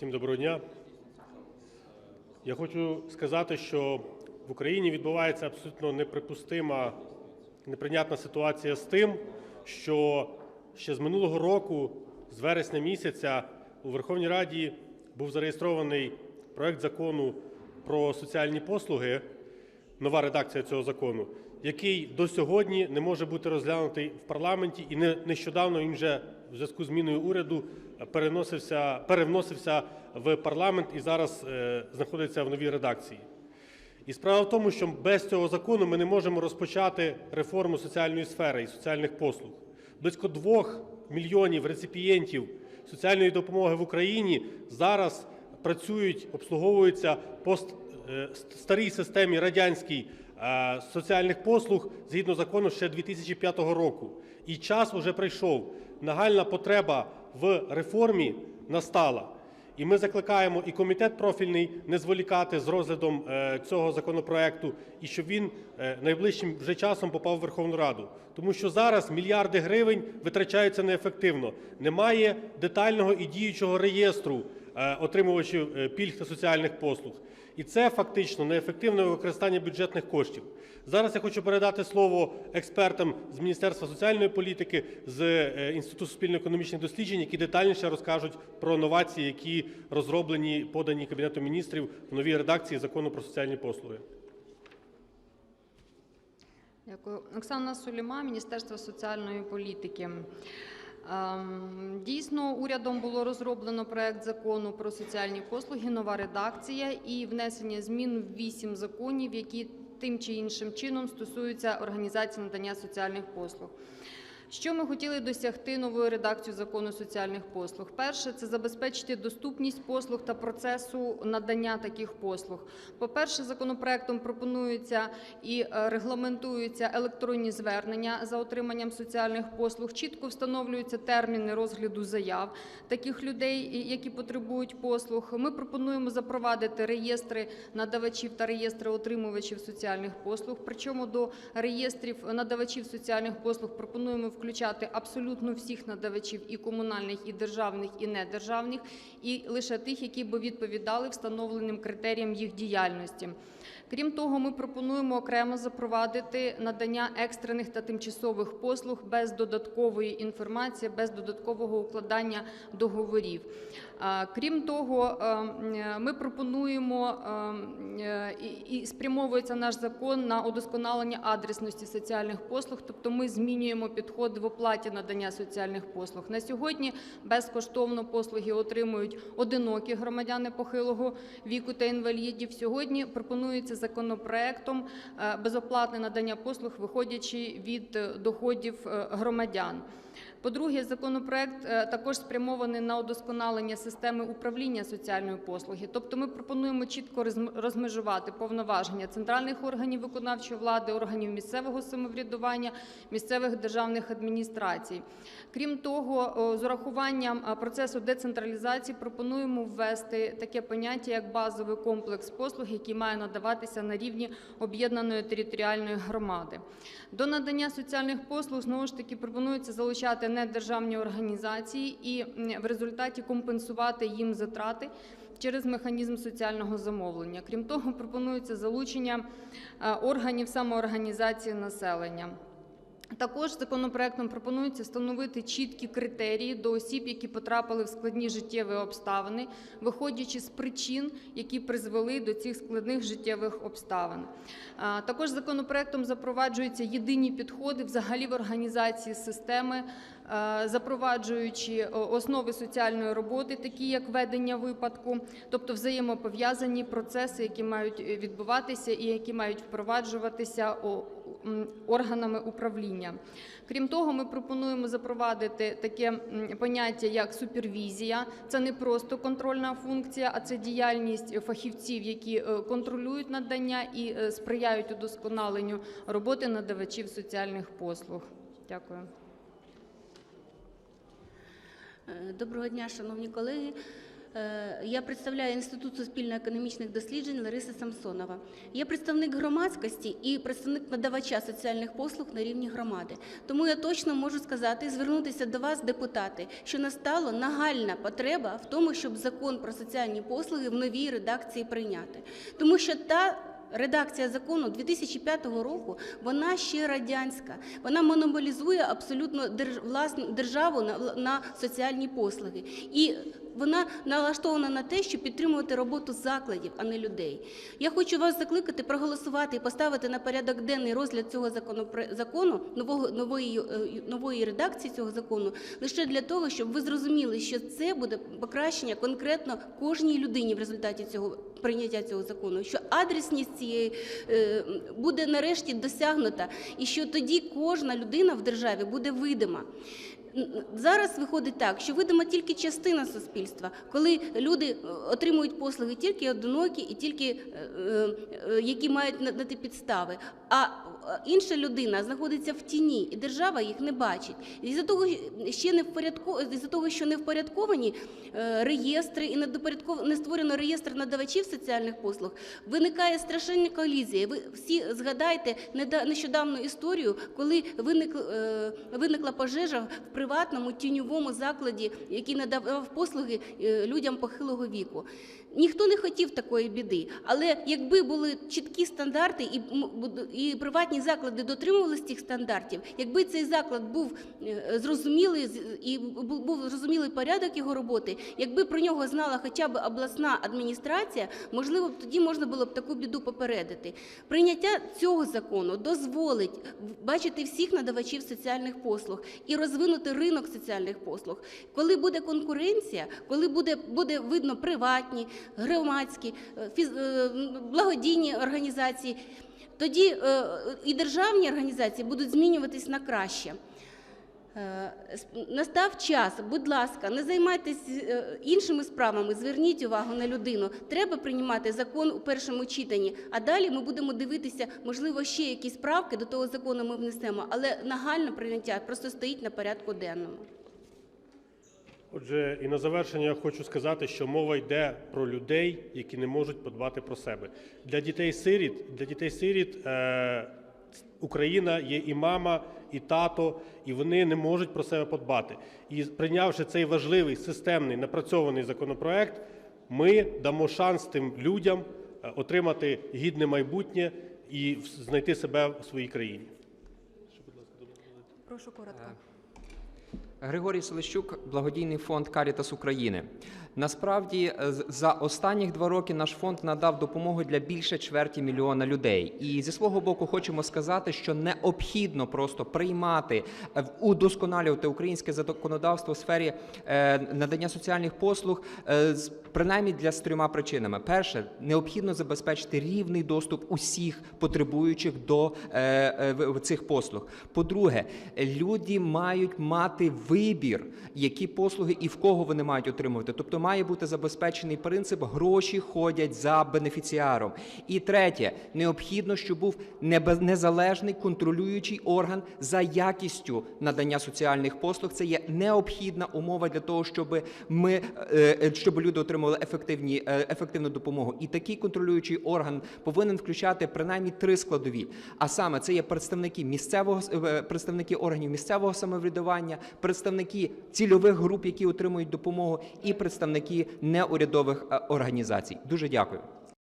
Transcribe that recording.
Всім доброго дня. Я хочу сказати, що в Україні відбувається абсолютно неприпустима, неприйнятна ситуація з тим, що ще з минулого року, з вересня місяця, у Верховній Раді був зареєстрований проект закону про соціальні послуги, нова редакція цього закону, який до сьогодні не може бути розглянутий в парламенті, і не- нещодавно він вже в зв'язку з зміною уряду переносився, перевносився в парламент і зараз е, знаходиться в новій редакції. І справа в тому, що без цього закону ми не можемо розпочати реформу соціальної сфери і соціальних послуг. Близько двох мільйонів реципієнтів соціальної допомоги в Україні зараз працюють, обслуговуються по е, ст- старій системі радянській е, соціальних послуг згідно закону ще 2005 року. І час уже прийшов. Нагальна потреба в реформі настала. І ми закликаємо і комітет профільний не зволікати з розглядом е, цього законопроекту, і щоб він е, найближчим вже часом попав в Верховну Раду. Тому що зараз мільярди гривень витрачаються неефективно. Немає детального і діючого реєстру е, отримувачів пільг та соціальних послуг. І це фактично неефективне використання бюджетних коштів. Зараз я хочу передати слово експертам з Міністерства соціальної політики, з е, Інституту суспільно-економічних досліджень, які детальніше розкажуть про новації, які розроблені, подані Кабінетом міністрів в новій редакції закону про соціальні послуги. Дякую. Оксана Суліма, Міністерство соціальної політики. Ем, Дійсно, урядом було розроблено проект закону про соціальні послуги, нова редакція і внесення змін в вісім законів, які тим чи іншим чином стосуються організації надання соціальних послуг. Що ми хотіли досягти новою редакцією закону соціальних послуг? Перше це забезпечити доступність послуг та процесу надання таких послуг. По-перше, законопроектом пропонується і е, регламентуються електронні звернення за отриманням соціальних послуг. Чітко встановлюються терміни розгляду заяв таких людей, які потребують послуг. Ми пропонуємо запровадити реєстри надавачів та реєстри отримувачів соціальних послуг. Причому до реєстрів надавачів соціальних послуг пропонуємо включати абсолютно всіх надавачів і комунальних, і державних, і недержавних, і лише тих, які би відповідали встановленим критеріям їх діяльності. Крім того, ми пропонуємо окремо запровадити надання екстрених та тимчасових послуг без додаткової інформації, без додаткового укладання договорів. Крім того, е, ми пропонуємо е, е, і- спрямовується наш закон на удосконалення адресності соціальних послуг, тобто ми змінюємо підходи в оплаті надання соціальних послуг. На сьогодні безкоштовно послуги отримують одинокі громадяни похилого віку та інвалідів. Сьогодні пропонується законопроектом е, безоплатне надання послуг, виходячи від е, доходів е, громадян. По-друге, законопроект е, також спрямований на удосконалення системи управління соціальної послуги. Тобто ми пропонуємо чітко розмежувати повноваження центральних органів виконавчої влади, органів місцевого самоврядування, місцевих державних адміністрацій. Крім того, з урахуванням процесу децентралізації пропонуємо ввести таке поняття, як базовий комплекс послуг, який має надаватися на рівні об'єднаної територіальної громади. До надання соціальних послуг знову ж таки пропонується залучати недержавні організації і в результаті компенсувати їм затрати. Через механізм соціального замовлення. Крім того, пропонується залучення е, органів самоорганізації населення. Також законопроектом пропонується встановити чіткі критерії до осіб, які потрапили в складні життєві обставини, виходячи з причин, які призвели до цих складних життєвих обставин. Також законопроектом запроваджуються єдині підходи взагалі в організації системи, запроваджуючи основи соціальної роботи, такі як ведення випадку, тобто взаємопов'язані процеси, які мають е, відбуватися і які мають впроваджуватися органами управління. Крім того, ми пропонуємо запровадити таке поняття як супервізія. Це не просто контрольна функція, а це діяльність фахівців, які е, контролюють надання і е, сприяють удосконаленню роботи надавачів соціальних послуг. Дякую. Е, Доброго дня, шановні колеги. Е, Я представляю Інститут суспільно-економічних досліджень Лариса Самсонова. Я представник громадськості і представник надавача соціальних послуг на рівні громади. Тому я точно можу сказати і звернутися до вас, депутати, що настала нагальна потреба в тому, щоб закон про соціальні послуги в новій редакції прийняти. Тому що та Редакція закону 2005 року вона ще радянська. Вона монополізує абсолютно власну державу на, соціальні послуги. І вона налаштована на те, щоб підтримувати роботу закладів, а не людей. Я хочу вас закликати проголосувати і поставити на порядок денний розгляд цього закону, нового нової, е, нової редакції цього закону, лише для того, щоб ви зрозуміли, що це буде покращення конкретно кожній людині в результаті цього прийняття цього закону, що адресність цієї е, буде нарешті досягнута, і що тоді кожна людина в державі буде видима. Зараз виходить так, що видима тільки частина суспільства, коли люди е, отримують послуги тільки одинокі і тільки е, які мають на підстави. А інша людина знаходиться в тіні, і держава їх не бачить. І за того ще не впорядко із-за того, що не впорядковані е, реєстри і не створено реєстр надавачів соціальних послуг, виникає страшенна колізія. Ви всі згадайте нещодавну історію, коли виник, е, виникла пожежа в приватному тіньовому закладі, який надавав послуги е, людям похилого віку. Ніхто не хотів такої біди, але якби були чіткі стандарти і, і приватні заклади дотримувалися цих стандартів, якби цей заклад був е, зрозумілий і був зрозумілий порядок його роботи, якби про нього знала хоча б обласна адміністрація, можливо, б тоді можна було б таку біду попередити. Прийняття цього закону дозволить бачити всіх надавачів соціальних послуг і розвинути ринок соціальних послуг. Коли буде конкуренція, коли буде, буде видно приватні, громадські, е, е, благодійні організації, тоді е, і державні організації будуть змінюватись на краще. Настав час, будь ласка, не займайтесь е, іншими справами, зверніть увагу на людину. Треба приймати закон у першому читанні, а далі ми будемо дивитися, можливо, ще якісь правки до того закону ми внесемо, але нагальне прийняття просто стоїть на порядку денному. Отже, і на завершення я хочу сказати, що мова йде про людей, які не можуть подбати про себе. Для дітей-сиріт, для дітей-сиріт е, Україна є і мама, і тато, і вони не можуть про себе подбати. І прийнявши цей важливий системний напрацьований законопроект, ми дамо шанс тим людям е, отримати гідне майбутнє і знайти себе в своїй країні. Прошу коротко. Григорій Селищук, благодійний фонд Карітас України. Насправді, е, за останніх два роки наш фонд надав допомогу для більше чверті мільйона людей. І зі свого боку хочемо сказати, що необхідно просто приймати, е, в- удосконалювати українське законодавство у сфері е, надання соціальних послуг, принаймні для з трьома причинами: перше, необхідно забезпечити рівний доступ усіх потребуючих до в- в цих послуг. По-друге, люди мають мати вибір, які послуги і в кого вони мають отримувати. Тобто має бути забезпечений принцип гроші ходять за бенефіціаром. І третє, необхідно, щоб був незалежний контролюючий орган за якістю надання соціальних послуг. Це є необхідна умова для того, щоб ми е, е, щоб люди отримували ефективні е, ефективну допомогу. І такий контролюючий орган повинен включати принаймні три складові. А саме це є представники місцевого представники органів місцевого самоврядування, представники цільових груп, які отримують допомогу, і представники неурядових е, організацій. Дуже дякую.